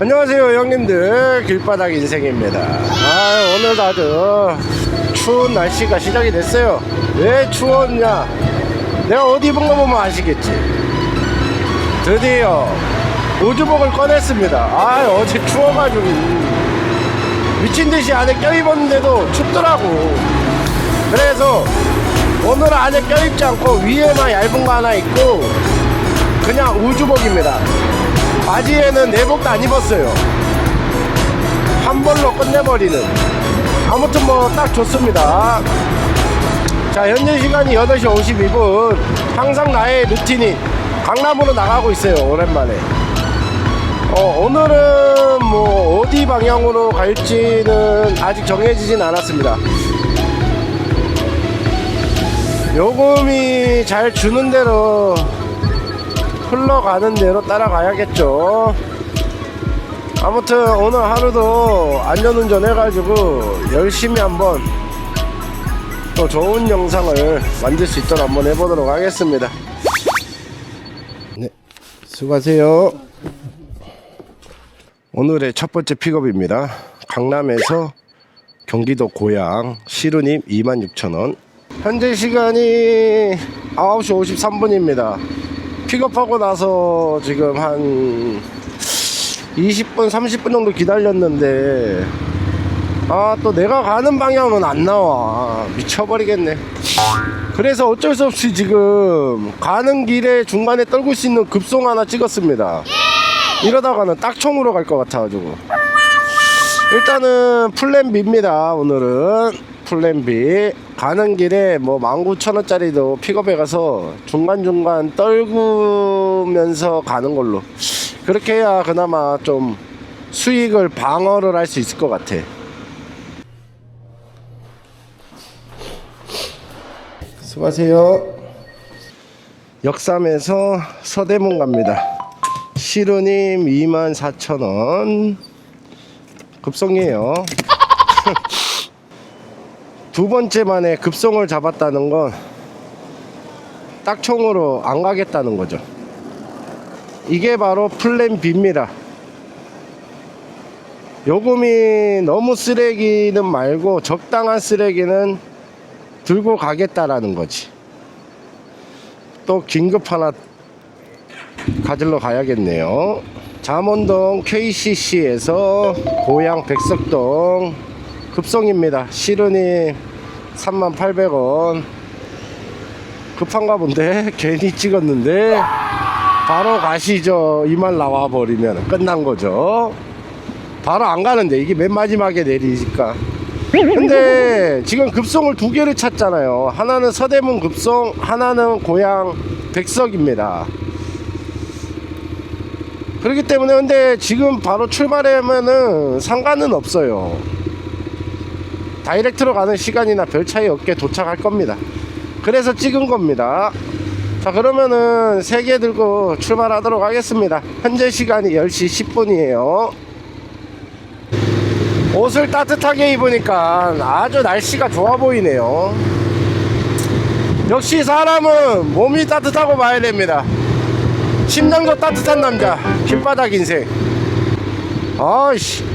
안녕하세요 형님들. 길바닥 인생입니다. 아 오늘 아주 추운 날씨가 시작이 됐어요. 왜 추웠냐? 내가 옷 입은 거 보면 아시겠지? 드디어 우주복을 꺼냈습니다. 아 어제 추워가지고. 미친 듯이 안에 껴입었는데도 춥더라고. 그래서 오늘은 안에 껴입지 않고 위에만 얇은 거 하나 입고 그냥 우주복입니다 바지에는 내복도 안 입었어요. 한 벌로 끝내버리는. 아무튼 뭐 딱 좋습니다. 자 현재 시간이 8시 52분. 항상 나의 루틴이 강남으로 나가고 있어요 오랜만에. 어, 오늘은 뭐 어디 방향으로 갈지는 아직 정해지진 않았습니다. 요금이 잘 주는 대로 흘러가는 대로 따라가야겠죠. 아무튼 오늘 하루도 안전운전 해가지고 열심히 한번 또 좋은 영상을 만들 수 있도록 한번 해보도록 하겠습니다. 네, 수고하세요. 오늘의 첫 번째 픽업입니다. 강남에서 경기도 고양 시루님 26,000원. 현재 시간이 9시 53분입니다. 픽업하고 나서 지금 한 20분, 30분 정도 기다렸는데 아, 또 내가 가는 방향은 안 나와. 미쳐버리겠네. 그래서 어쩔 수 없이 지금 가는 길에 중간에 떨굴 수 있는 급송 하나 찍었습니다. 이러다가는 딱총으로 갈 것 같아가지고. 일단은 플랜 B입니다. 오늘은 플랜 B 가는 길에 뭐 19,000원짜리도 픽업해 가서 중간중간 떨구면서 가는 걸로 그렇게 해야 그나마 좀 수익을 방어를 할 수 있을 것 같아. 수고하세요. 역삼에서 서대문 갑니다. 시루님 24,000원. 급송이에요. 두 번째 만에 급송을 잡았다는 건 딱총으로 안 가겠다는 거죠. 이게 바로 플랜 B입니다. 요금이 너무 쓰레기는 말고 적당한 쓰레기는 들고 가겠다라는 거지. 또 긴급 하나 가지러 가야겠네요. 잠원동 KCC에서 고양 백석동 급송입니다. 시르님 38,000원. 급한가 본데 괜히 찍었는데 바로 가시죠. 이 말 나와 버리면 끝난 거죠. 바로 안 가는데 이게 맨 마지막에 내리니까. 근데 지금 급송을 두 개를 찾잖아요. 하나는 서대문 급송, 하나는 고향 백석입니다. 그렇기 때문에 근데 지금 바로 출발하면은 상관은 없어요. 다이렉트로 가는 시간이나 별 차이 없게 도착할 겁니다. 그래서 찍은 겁니다. 자 그러면은 세개 들고 출발하도록 하겠습니다. 현재 시간이 10시 10분이에요. 옷을 따뜻하게 입으니까 아주 날씨가 좋아 보이네요. 역시 사람은 몸이 따뜻하고 봐야 됩니다. 심장도 따뜻한 남자, 길바닥 인생. 아이씨.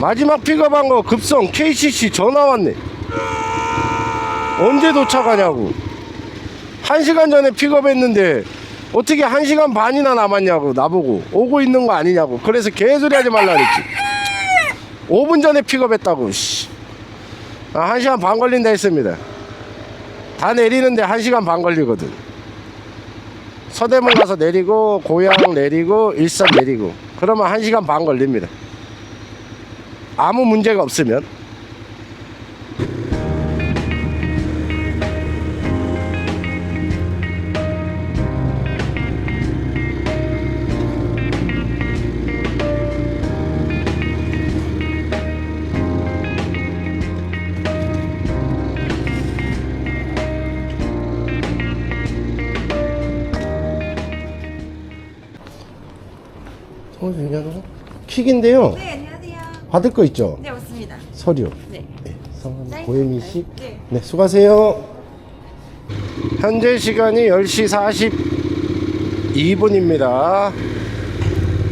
마지막 픽업한 거 급성 KCC 전화 왔네. 언제 도착하냐고. 한 시간 전에 픽업했는데 어떻게 한 시간 반이나 남았냐고 나보고 오고 있는 거 아니냐고. 그래서 개소리 하지 말라 그랬지. 5분 전에 픽업했다고. 씨. 아, 한 시간 반 걸린다 했습니다. 다 내리는데 한 시간 반 걸리거든. 서대문 가서 내리고 고양 내리고 일산 내리고 그러면 한 시간 반 걸립니다. 아무 문제가 없으면 어, 중요하다. 킥인데요. 네, 안녕하세요. 받을 거 있죠? 네, 맞습니다. 서류. 네. 네, 성함 사인 고혜미 씨. 네. 네, 수고하세요. 현재 시간이 10시 42분입니다.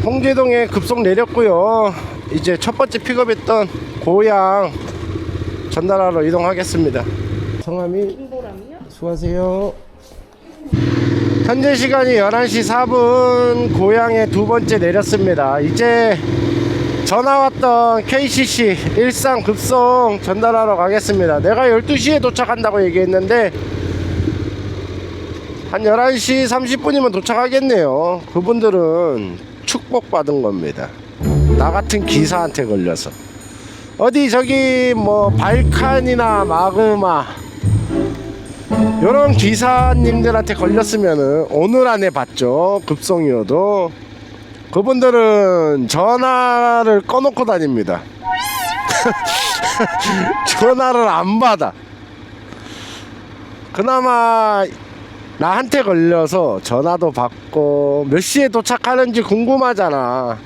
홍제동에 급속 내렸고요. 이제 첫 번째 픽업했던 고향 전달하러 이동하겠습니다. 성함이 김보람이요? 수고하세요. 현재 시간이 11시 4분 고향에 두 번째 내렸습니다. 이제 전화 왔던 KCC 일산 급송 전달하러 가겠습니다. 내가 12시에 도착한다고 얘기했는데 한 11시 30분이면 도착하겠네요. 그분들은 축복받은 겁니다. 나 같은 기사한테 걸려서. 어디 저기 뭐 발칸이나 마그마 요런 기사님들한테 걸렸으면은 오늘 안에 봤죠. 급송이어도 그분들은 전화를 꺼놓고 다닙니다. 전화를 안 받아. 그나마 나한테 걸려서 전화도 받고 몇 시에 도착하는지 궁금하잖아.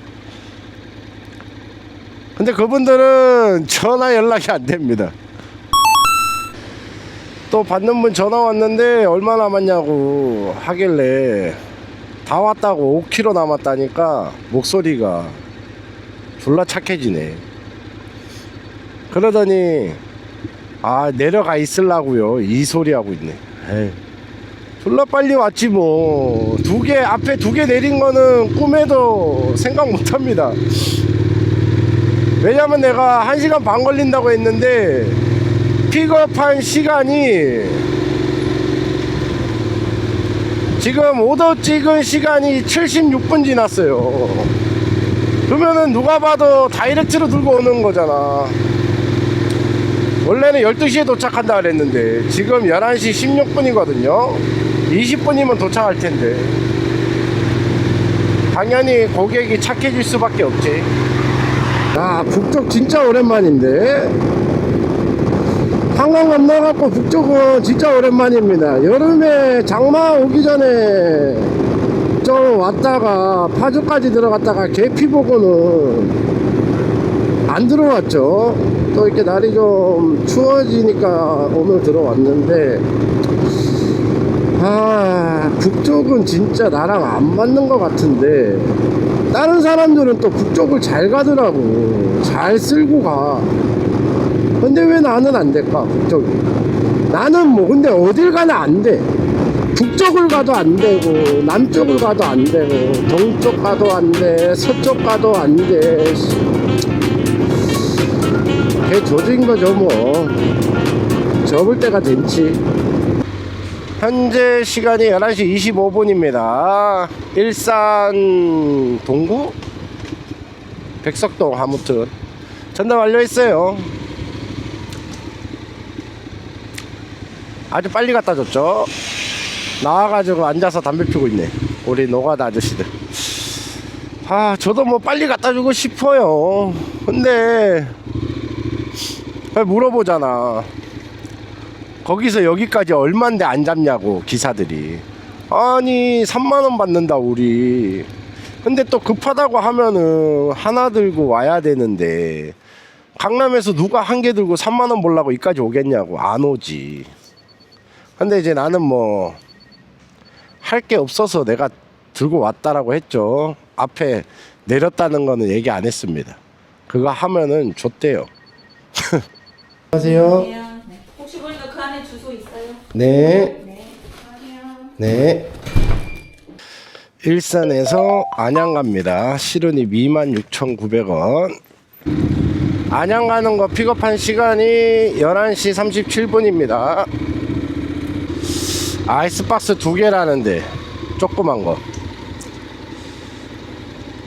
근데 그분들은 전화 연락이 안 됩니다. 또 받는 분 전화 왔는데 얼마 남았냐고 하길래 다 왔다고 5km 남았다니까 목소리가 졸라 착해지네. 그러더니 아 내려가 있으려고요 이 소리 하고 있네. 에이. 졸라 빨리 왔지 뭐 두 개 앞에 두 개 내린 거는 꿈에도 생각 못 합니다. 왜냐면 내가 한 시간 반 걸린다고 했는데 픽업한 시간이 지금 오더 찍은 시간이 76분 지났어요. 그러면은 누가 봐도 다이렉트로 들고 오는 거잖아. 원래는 12시에 도착한다 그랬는데 지금 11시 16분이거든요. 20분이면 도착할 텐데. 당연히 고객이 착해질 수밖에 없지. 아, 북쪽 진짜 오랜만인데. 한강 건너갖고 북쪽은 진짜 오랜만입니다. 여름에 장마 오기 전에 좀 왔다가 파주까지 들어갔다가 계피 보고는 안 들어왔죠. 또 이렇게 날이 좀 추워지니까 오늘 들어왔는데 아 북쪽은 진짜 나랑 안 맞는 것 같은데 다른 사람들은 또 북쪽을 잘 가더라고 잘 쓸고 가 근데 왜 나는 안 될까? 북쪽이 나는 뭐 근데 어딜 가나 안 돼. 북쪽을 가도 안 되고 남쪽을 가도 안 되고 동쪽 가도 안 돼 서쪽 가도 안돼. 개 조진 거죠 뭐. 접을 때가 됐지. 현재 시간이 11시 25분입니다. 일산 동구? 백석동 아무튼. 전달 완료했어요 아주 빨리 갖다 줬죠. 나와가지고 앉아서 담배 피고 있네. 우리 노가다 아저씨들. 아 저도 뭐 빨리 갖다 주고 싶어요. 근데 왜 물어보잖아. 거기서 여기까지 얼만데 안 잡냐고 기사들이. 아니 3만원 받는다 우리. 근데 또 급하다고 하면은 하나 들고 와야 되는데 강남에서 누가 한 개 들고 3만원 벌라고 이까지 오겠냐고. 안 오지 근데 이제 나는 뭐 할 게 없어서 내가 들고 왔다라고 했죠 앞에 내렸다는 거는 얘기 안 했습니다 그거 하면은 줬대요 안녕하세요 네. 혹시 보니까 그 안에 주소 있어요? 네 네. 안녕. 네. 일산에서 안양 갑니다. 시론이 26,900원. 안양 가는 거 픽업한 시간이 11시 37분입니다. 아이스박스 두 개라는데 조그만 거.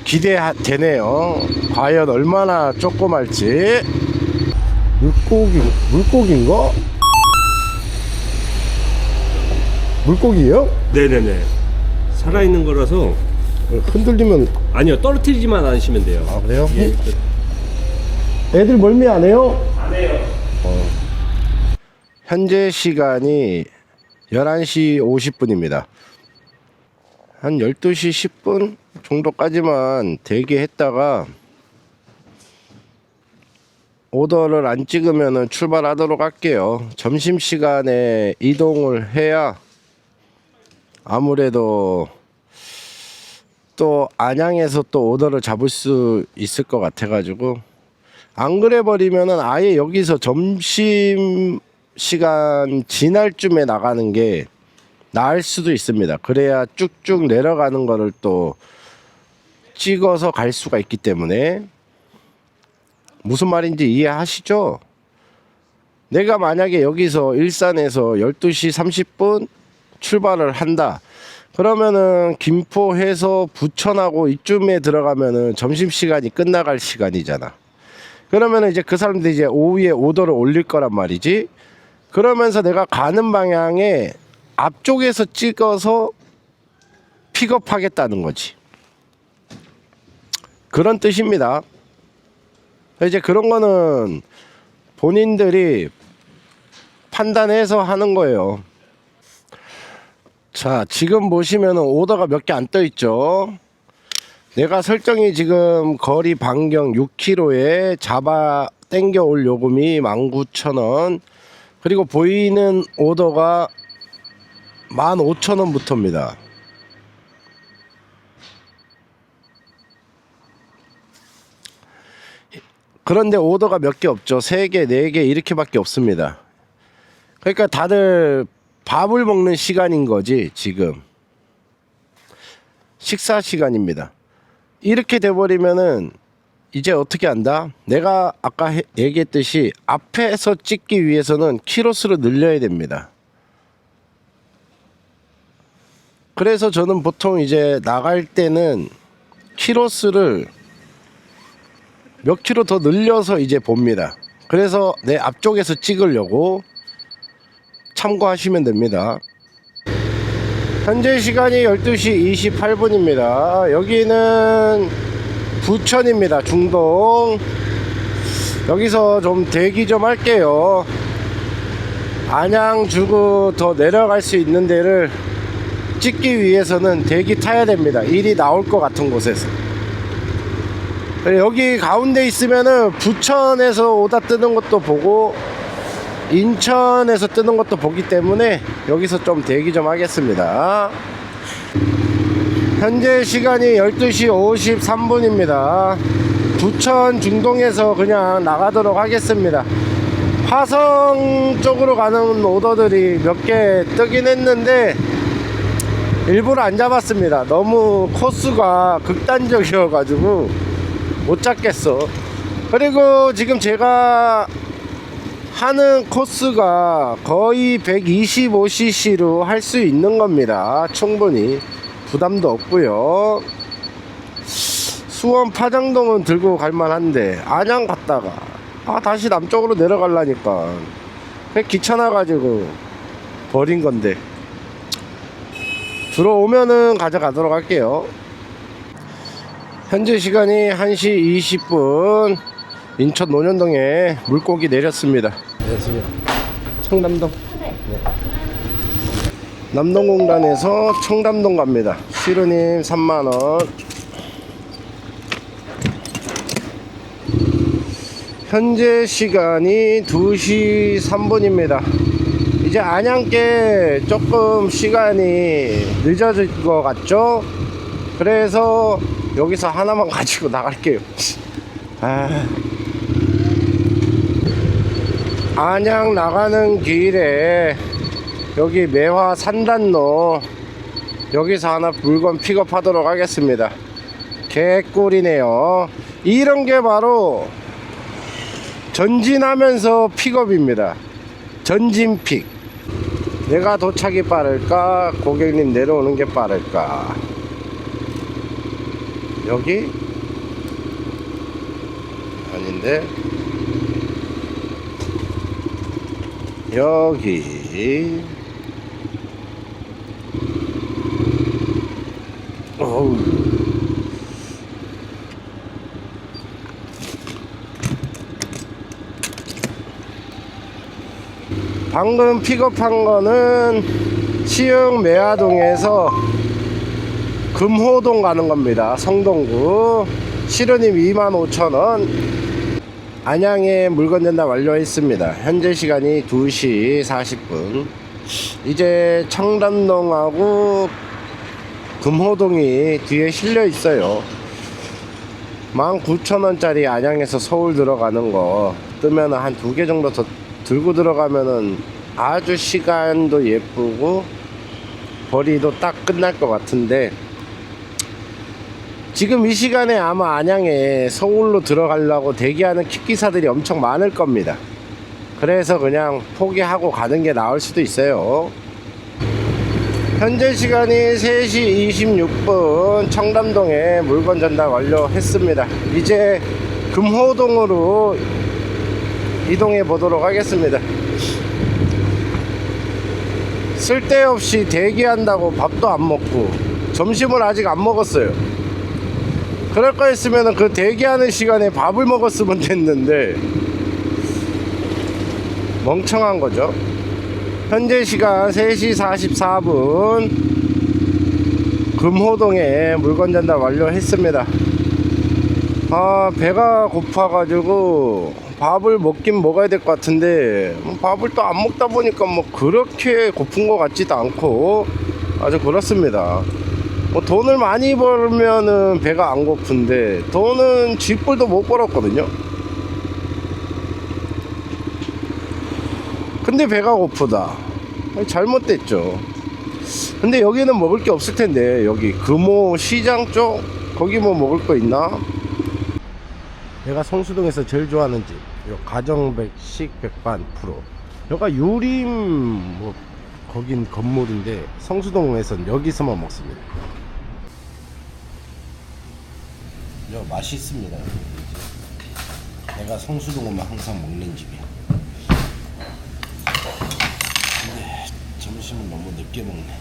기대되네요. 과연 얼마나 조그말지. 물고기, 물고기인가? 물고기예요? 네네네. 살아있는 거라서 흔들리면 아니요 떨어뜨리지만 않으시면 돼요. 아 그래요? 예. 애들 멀미 안 해요? 안 해요. 현재 시간이 11시 50분입니다. 한 12시 10분 정도까지만 대기했다가 오더를 안 찍으면 출발하도록 할게요. 점심시간에 이동을 해야 아무래도 또 안양에서 또 오더를 잡을 수 있을 것 같아가지고 안 그래 버리면은 아예 여기서 점심 시간 지날 쯤에 나가는 게 나을 수도 있습니다. 그래야 쭉쭉 내려가는 거를 또 찍어서 갈 수가 있기 때문에 무슨 말인지 이해하시죠? 내가 만약에 여기서 일산에서 12시 30분 출발을 한다. 그러면은 김포해서 부천하고 이쯤에 들어가면은 점심 시간이 끝나갈 시간이잖아. 그러면은 이제 그 사람들이 이제 오후에 오더를 올릴 거란 말이지. 그러면서 내가 가는 방향에 앞쪽에서 찍어서 픽업하겠다는 거지. 그런 뜻입니다. 이제 그런 거는 본인들이 판단해서 하는 거예요. 자, 지금 보시면은 오더가 몇 개 안 떠 있죠. 내가 설정이 지금 거리 반경 6km에 잡아 땡겨 올 요금이 19,000원. 그리고 보이는 오더가 15,000원부터입니다. 그런데 오더가 몇 개 없죠. 3개, 4개 이렇게밖에 없습니다. 그러니까 다들 밥을 먹는 시간인 거지, 지금. 식사 시간입니다. 이렇게 돼버리면은 이제 어떻게 한다? 내가 아까 해- 얘기했듯이 앞에서 찍기 위해서는 키로수를 늘려야 됩니다. 그래서 저는 보통 이제 나갈 때는 키로수를 몇 킬로 더 늘려서 이제 봅니다. 그래서 내 앞쪽에서 찍으려고 참고하시면 됩니다. 현재 시간이 12시 28분입니다. 여기는 부천입니다. 중동. 여기서 좀 대기 좀 할게요. 안양 주고 더 내려갈 수 있는 데를 찍기 위해서는 대기 타야 됩니다. 일이 나올 것 같은 곳에서. 여기 가운데 있으면은 부천에서 오다 뜨는 것도 보고 인천에서 뜨는 것도 보기 때문에 여기서 좀 대기 좀 하겠습니다. 현재 시간이 12시 53분입니다. 부천 중동에서 그냥 나가도록 하겠습니다. 화성 쪽으로 가는 오더들이 몇 개 뜨긴 했는데 일부러 안 잡았습니다. 너무 코스가 극단적이어 가지고 못 잡겠어. 그리고 지금 제가 하는 코스가 거의 125cc로 할 수 있는 겁니다. 충분히 부담도 없고요. 수원 파장동은 들고 갈만한데 안양 갔다가 아 다시 남쪽으로 내려가려니까 귀찮아가지고 버린 건데 들어오면은 가져가도록 할게요. 현재 시간이 1시 20분 인천 논현동에 물고기 내렸습니다. 안녕하세요. 청담동. 네. 남동공단에서 청담동 갑니다. 시루님 3만원. 현재 시간이 2시 3분입니다. 이제 안양께 조금 시간이 늦어질 것 같죠? 그래서 여기서 하나만 가지고 나갈게요. 아. 안양 나가는 길에 여기 매화 산단로 여기서 하나 물건 픽업하도록 하겠습니다. 개꿀이네요. 이런 게 바로 전진하면서 픽업입니다. 전진픽. 내가 도착이 빠를까? 고객님 내려오는 게 빠를까? 여기? 아닌데? 여기. 어우. 방금 픽업한 거는 시흥 매화동에서 금호동 가는 겁니다. 성동구. 시르님 25,000원. 안양에 물건 전달 완료했습니다. 현재 시간이 2시 40분. 이제 청담동하고 금호동이 뒤에 실려 있어요 19,000원짜리 안양에서 서울 들어가는 거 뜨면 한 두 개 정도 더 들고 들어가면은 아주 시간도 예쁘고 거리도 딱 끝날 것 같은데 지금 이 시간에 아마 안양에 서울로 들어가려고 대기하는 킥기사들이 엄청 많을 겁니다. 그래서 그냥 포기하고 가는 게 나을 수도 있어요. 현재 시간이 3시 26분 청담동에 물건 전달 완료했습니다. 이제 금호동으로 이동해 보도록 하겠습니다. 쓸데없이 대기한다고 밥도 안 먹고 점심을 아직 안 먹었어요. 그럴 거였으면 그 대기하는 시간에 밥을 먹었으면 됐는데 멍청한 거죠. 현재 시간 3시 44분 금호동에 물건 전달 완료했습니다. 아 배가 고파가지고 밥을 먹긴 먹어야 될 것 같은데 뭐 밥을 또 안 먹다 보니까 뭐 그렇게 고픈 것 같지도 않고 아주 그렇습니다. 뭐 돈을 많이 벌면은 배가 안 고픈데 돈은 쥐뿔도 못 벌었거든요. 근데 배가 고프다. 잘못됐죠. 근데 여기는 먹을 게 없을 텐데 여기 금호 시장 쪽 거기 뭐 먹을 거 있나? 내가 성수동에서 제일 좋아하는 집, 요 가정백식 백반 프로. 여기가 유림 뭐 거긴 건물인데 성수동에선 여기서만 먹습니다. 여 맛있습니다. 내가 성수동 오면 항상 먹는 집이야. 근데 점심은 너무 늦게 먹네.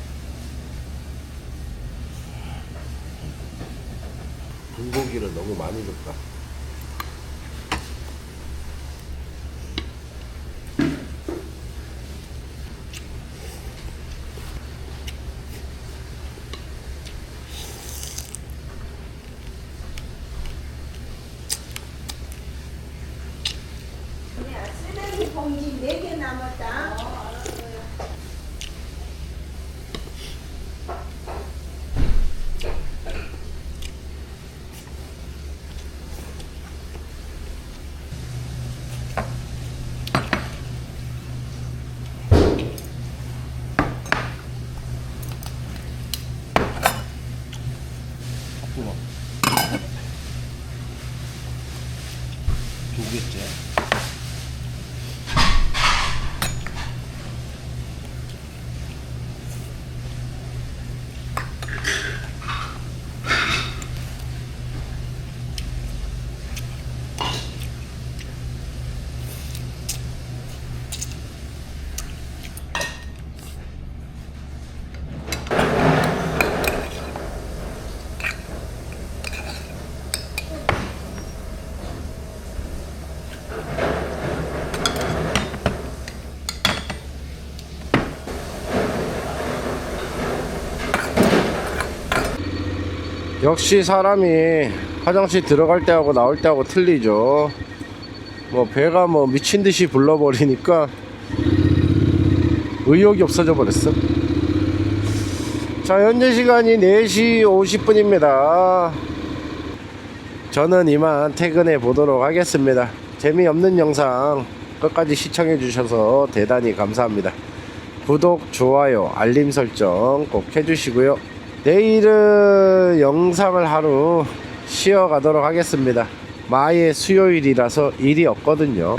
불고기를 너무 많이 줬다. 봉지 4개 남았다. 핫도그 두 개째 역시 사람이 화장실 들어갈 때하고 나올 때하고 틀리죠. 뭐 배가 뭐 미친 듯이 불러버리니까 의욕이 없어져 버렸어. 자, 현재 시간이 4시 50분입니다. 저는 이만 퇴근해 보도록 하겠습니다. 재미없는 영상 끝까지 시청해 주셔서 대단히 감사합니다. 구독, 좋아요, 알림 설정 꼭 해주시고요. 내일은 영상을 하루 쉬어 가도록 하겠습니다. 마의 수요일이라서 일이 없거든요.